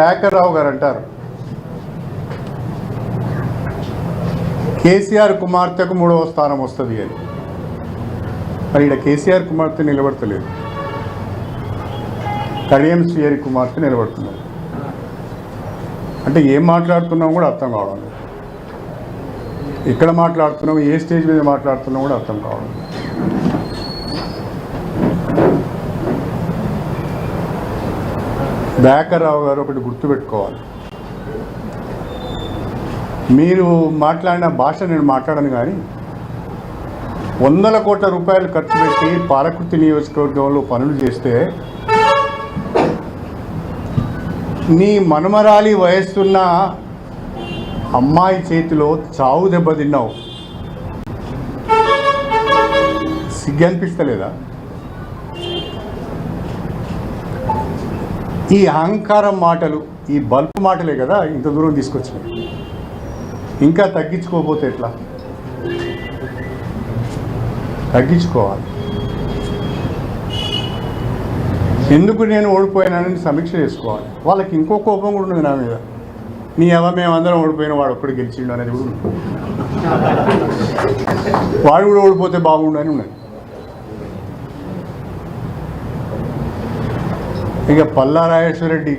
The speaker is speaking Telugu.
శేఖర్రావు గారు అంటారు. కేసీఆర్ కుమార్తెకు మూడవ స్థానం వస్తుంది అని. మరి ఇక్కడ కేసీఆర్ కుమార్తె నిలబడతలేదు. కడియం శ్రీహరి కుమార్తె నిలబడుతున్నారు. అంటే ఏం మాట్లాడుతున్నాం కూడా అర్థం కావడం ఎక్కడ మాట్లాడుతున్నాం ఏ స్టేజ్ మీద మాట్లాడుతున్నాం కూడా అర్థం కావడం దయాకర్రావు గారు ఒకటి గుర్తుపెట్టుకోవాలి. మీరు మాట్లాడిన భాష నేను మాట్లాడను కానీ వందల కోట్ల రూపాయలు ఖర్చు పెట్టి పాలకుర్తి నియోజకవర్గంలో పనులు చేస్తే నీ మనుమరాలి వయస్సున్న అమ్మాయి చేతిలో చావు దెబ్బతిన్నావు. సిగ్గి అనిపిస్తలేదా? ఈ అహంకారం మాటలు ఈ బల్బు మాటలే కదా ఇంత దూరం తీసుకొచ్చినాయి ఇంకా తగ్గించుకోకపోతే ఎట్లా? తగ్గించుకోవాలి. ఎందుకు నేను ఓడిపోయానని సమీక్ష చేసుకోవాలి? వాళ్ళకి ఇంకో కోపం కూడా ఉంది నా మీద. నీ ఎవ మేమందరం ఓడిపోయిన వాడు ఒక్కడు గెలిచిండు అనేది కూడా వాడు కూడా ఓడిపోతే బాగుండు అని ఉన్నాను ఇక పల్లా రాజేశ్వరరెడ్డి